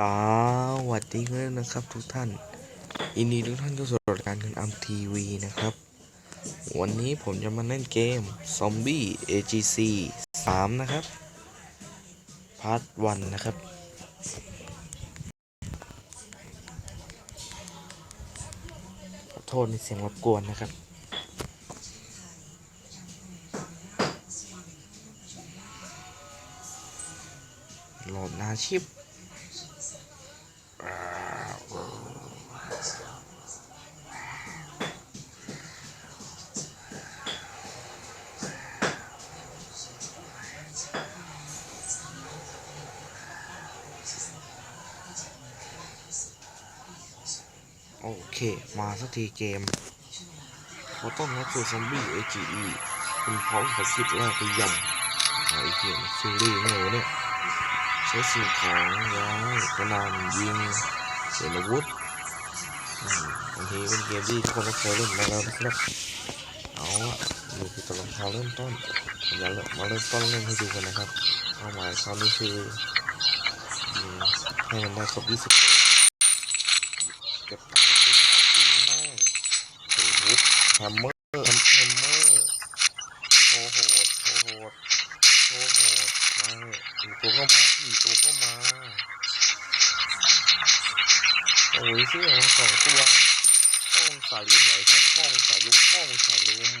สวัสดีเพื่อนนะครับ ทุกท่านยินดีทุกท่านเข้าสู่รายการคุณอัมทีวีนะครับ วันนี้ผมจะมาเล่นเกม Zombie AGC 3 นะครับพาร์ท1นะครับ ขอโทษในเสียงรบกวนนะครับโหลดนาชิป โอเค มาสักทีเกมขอต้อนรับสู่ซอมบี้ AGE คุณพร้อมกับคิดแรกไปยังไอ้เหี้ยมันซีรีส์ไงวะเนี่ย ใช้สิ่งของร้ายกระนำยิงเสียอาวุธอืมบางทีเป็นเกมที่ทุกคนก็เคยเล่นมาแล้วนะครับเอาละดูคือตัวละครเริ่มต้นผมจะเริ่มมาเริ่มต้นเล่นให้ดูกันนะครับเป้าหมายคราวนี้คือให้มันได้ครบ20ตัวเก็บตังค์ซื้อของยิงแม่งถือวุธแฮมเมอร์แฮมเมอร์โชว์โหดโชว์โหดโชว์โหดมาอะสี่ตัวก็มาสี่ตัวก็มาโอ้ยเสื้อมาสองตัวห้องสายลุมไหนครับห้องสายลุมห้องสายลุม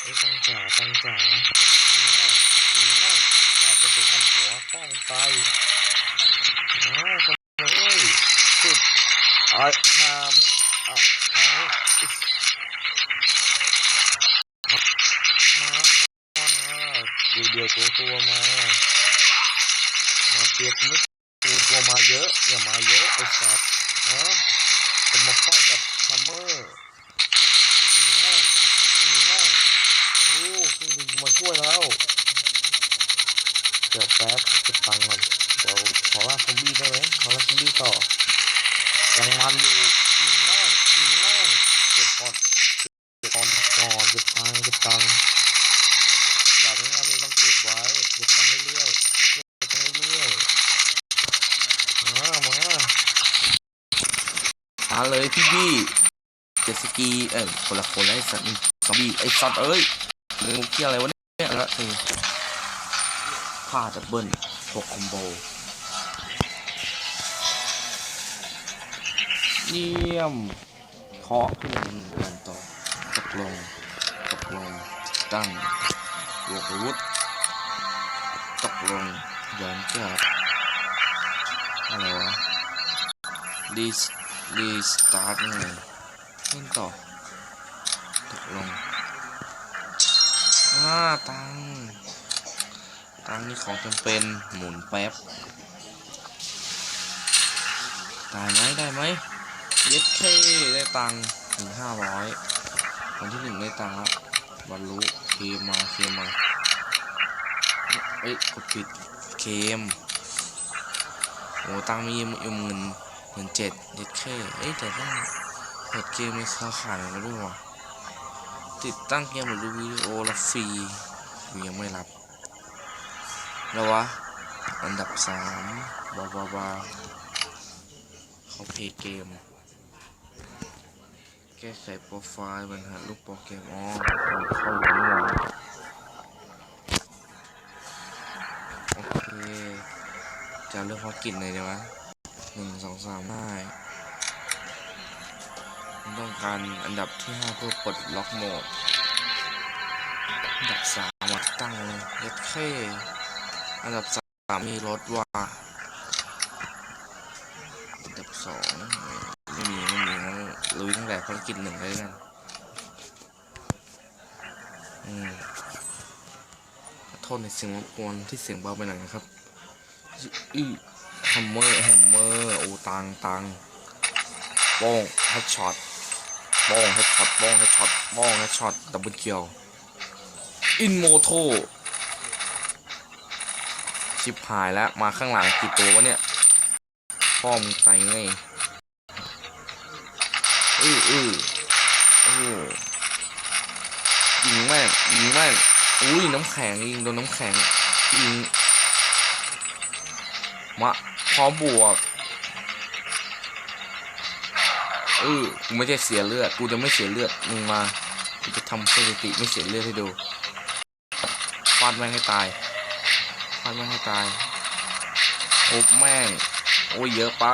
ไอ้ตังจ๋าตังจ๋าอีน่าอีน่าอยากจะถึงขันหัวห้องตายอ้าวทำไมเอ้ยสุดไอ้ ดียวเดียวตัวตัวมา มาเปียกนิดกูกลัวมาเยอะ อย่ามาเยอะไอ้สัตว์ฮะจะมาฟาดกับฮัมเมอร์ง่ายง่ายโอ้คุณมาช่วยแล้วเดี๋ยวแป๊บเก็บตังค์ก่อนเดี๋ยวขอลาซอมบี้ได้ไหมขอลาซอมบี้ต่อยังมันอยู่หนีง่ายเก็บก่อนเก็บก่อนก่อนเก็บตังค์เก็บตังค์จากนี้อันนี้ต้องเก็บไว้เก็บตังค์เรื่อยๆ ไปเรื่อยๆมามามา เลยพี่บี้เจสกีเอ้ยคนละคนแล้วไอ้สัตว์ซอมบี้ไอ้สัตว์เอ้ยเรื่องมุกเกี้ยอะไรวะเนี่ยละคือผ้าดับเบิลหกคอมโบเยี่ยมเคาะขึ้นกันต่อตกลงตกลงตั้งบวกอาวุธตกลงย้อนกลับอะไรวะรีส รีสตาร์ทไงเล่นต่อตกลงอ่าตังตังนี่ของจำเป็นหมุนแป๊บได้ไหมได้ไหมเย็ดเคได้ตังค์ถึงห้าร้อยวันที่หนึ่งได้ตังค์ละบรรลุเคมาเคมาเอ้ยกดผิดเกมโอ้ตังมีอยู่หมื่น หมื่นเจ็ดเด็ดแค่เอ้ยแต่ต้องเปิดเกมในค่าขายมาด้วยวะติดตั้งเกมหรือดูวิดีโอละฟรียังไม่รับ แล้ววะ อันดับสามบาบาบาเขาเพย์เกม แก้ไขโปรไฟล์ปัญหาลูกโปรแกรมอ๋อเข้าอยู่นี่หว่าโอเคจะเลือกพอกินเลยดีวะห นึ่งสองสามได้ต้องการอันดับที่ห้าเพื่อปลดล็อกโหมด อันดับสามตั้งเลยเย็ดเข้อันดับสามมีรถว่า อันดับสองไม่มี ไม่มีงั้นลุยตั้งแต่ภารกิจหนึ่งเลยกันอืมขอโทษในเสียงรบกวนที่เสียงเบาไปหน่อยนะครับอือ แฮมเมอร์แฮมเมอร์โอ้ตังตังโป้งเฮดช็อตโป้งเฮดช็อตโป้งเฮดช็อตโป้งเฮดช็อตดับเบิลเคิวอินโมโทชิบหายแล้ว มาข้างหลังกี่ตัววะเนี่ยพ่อมึงใจไงอืออืออือยิงแม่งยิงแม่งอุ้ยน้ำแข็งยิงโดนน้ำแข็งยิงมา พร้อมบวกเออกูไม่ได้เสียเลือด กูจะไม่เสียเลือด มึงมา กูจะทำสถิติไม่เสียเลือดให้ดูฟาดแม่งให้ตายฟาดแม่งให้ตายโอบแม่ง โอ้ยเยอะไป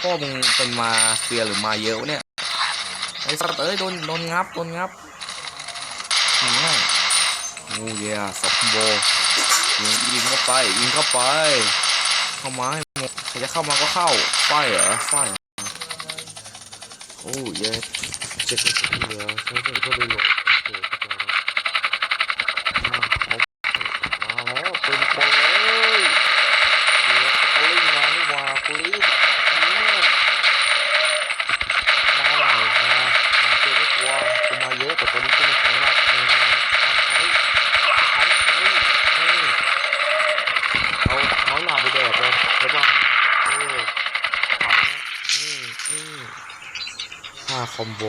พ่อมึงเป็นมาเฟียหรือมาเยอะเนี่ย ไอ้สัตว์เอ้ยโดนโดนงับโดนงับงง่ายโอ้ยสับโบยิงยิงเข้าไปยิงเข้าไป เข้ามาให้หมดใครจะเข้ามาก็เข้าไฟเหรอไฟเหรอโอ้ยเยอะเจ็บเจ็บเหลือใช้เป็นก็รีโหลดโอเคเข้าใจแล้วมาแล้วเป็นคนเลยเหลือสกอลลิ่งมานี่หว่ากูรีบเนี่ยมาหน่อยมามาเจอไม่กลัวกูมาเยอะแต่ตอนนี้กูมีของหนักมาการใช้ใช้ใช้นี่เอาน้อยหนาไปแดกเลยใช่ป่ะเออเอาอืมอืม ห้าคอมโบ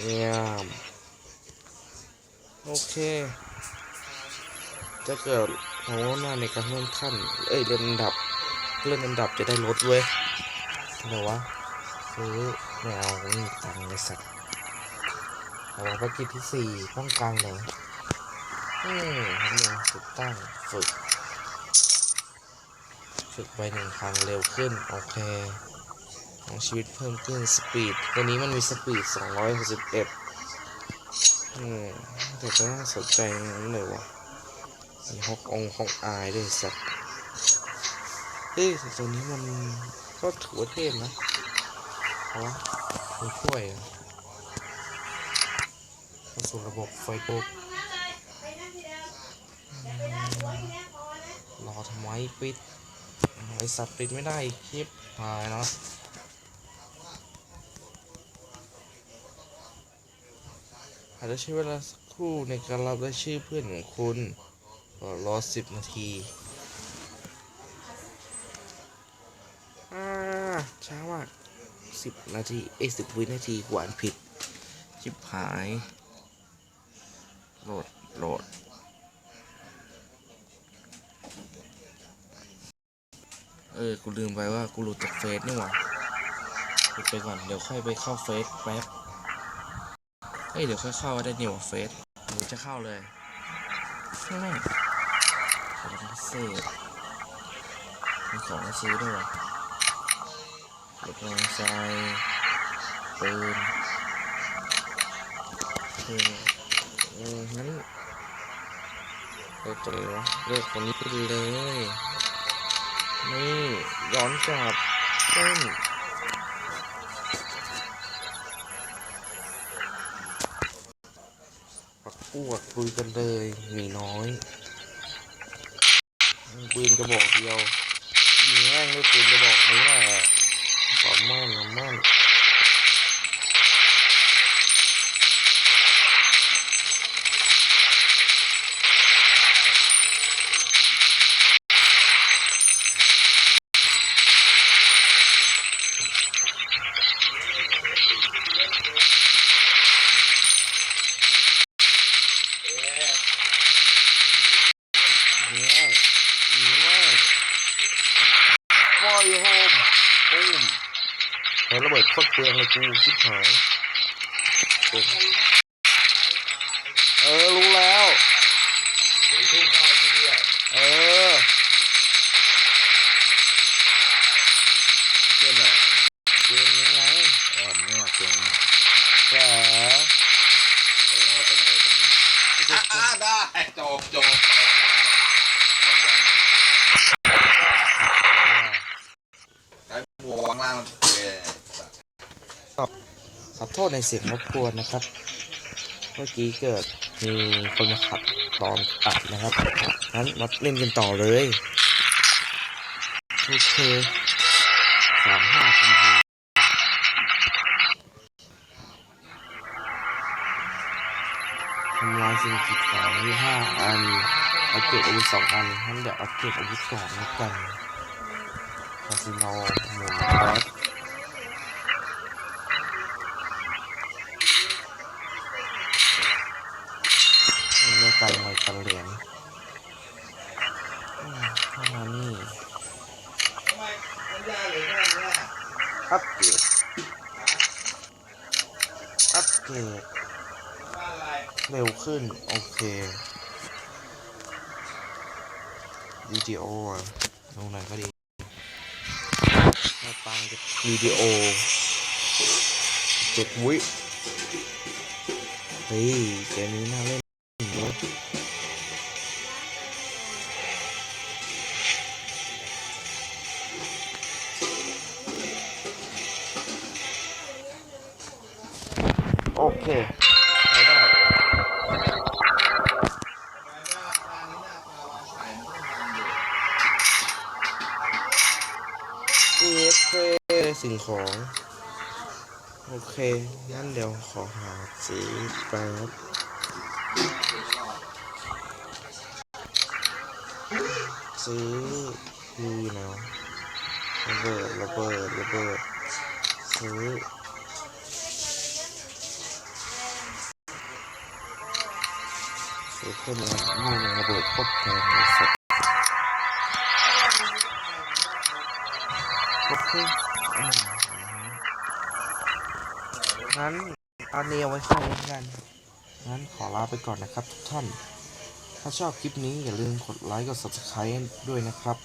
เยี่ยมโอเค จะเกิดโหหน้าในการเลื่อนขั้น เอ้ยเลื่อนอันดับเลื่อนอันดับจะได้ลดเว้ยอะไรวะซื้อไม่เอาไม่มีตังค์เลยสัตว์เอาภารกิจที่สี่ป้องกันเลยอืมทำยังติดตั้งฝึก ฝึกไปหนึ่งครั้งเร็วขึ้น โอเค ของชีวิตเพิ่มขึ้นสปีดตัวนี้มันมีสปีด 261อืมแต่ก็น่าสนใจนั้นเลยวะมีฮอกองฮอกอายด้วยสัตว์เฮ้ยตัวนี้มันก็ถือว่าเทพนะเพราะมันช่วยอะเข้าสู่ระบบไฟโบกรอทำไมปิดไอสัตว์ปิดไม่ได้คลิปหายเนาะ อา จจะใช้เวลาสักครู่ในการรับรายชื่อเพื่อนของคุณรอสิบนาทีอ่าช้ามากสิบนาทีเอ้สิบวินาทีกวานผิด ชิบหายโหลดโหลดเออ กูลืมไปว่ากูหลุดจากเฟซนี่หว่าหลุดไปก่อน เดี๋ยวค่อยไปเข้าเฟซแป๊บ ฮ้ยเดี๋ยวค่อยเข้าได้นิวเฟสหนูจะเข้าเลยข้างหน้าของพิเศษมีของให้ซื้อด้วยวะรถมอเตอร์ไซค์ปืนปืนเอองั้นเลือกตัวเลยวะเลือกคนนี้ไปเลย นี่ย้อนกลับเต้น วกคุยกันเลยมีน้อยปืนกระบอกเดียวมีงแง่งด้วยปืนกระบอกนี้แหละสอนมั่นนะมั่น คตรเปลืองเลยกูชิบหาย ขอโทษในเสียงรบกวนนะครับ เมื่อกี้เกิดมีคนมาขัดตอนตัดนะครับงั้นมาเล่นกันต่อเลยโอเคสามห้าคอมโบทำลายสิ่งกีดขวางที่ห้าอันเอาเก็บอาวุธสองอันงั้นเดี๋ยวเอาเก็บอาวุธก่อนแล้วกันคาสิโนหมุนแป๊บ ไกนมวยฟันเหรียญเข้ามานี่อัปเกรดอัพเกรดเร็วขึ้น โอเค วิดีโอลงไหนก็ดีมาปังกับวิดีโอเจ็ดวิเฮ้ยเกมนี้น่าเล่น เอเคสิ่งของ โอเค งั้นเดี๋ยวขอหาสีแป๊บซื้อคืออยู่ไหนวระเบิดระเบิดระเบิดซื้อซื้อเพิ่มแล้วนี่มันระเบิดโคตรแพงเลยสัต ว์โอเคอืมงั้นเอาเนียไว้แค่นี้กัน งั้นขอลาไปก่อนนะครับทุกท่าน ถ้าชอบคลิปนี้อย่าลืมกดไลค์กด subscribe ด้วยนะครับ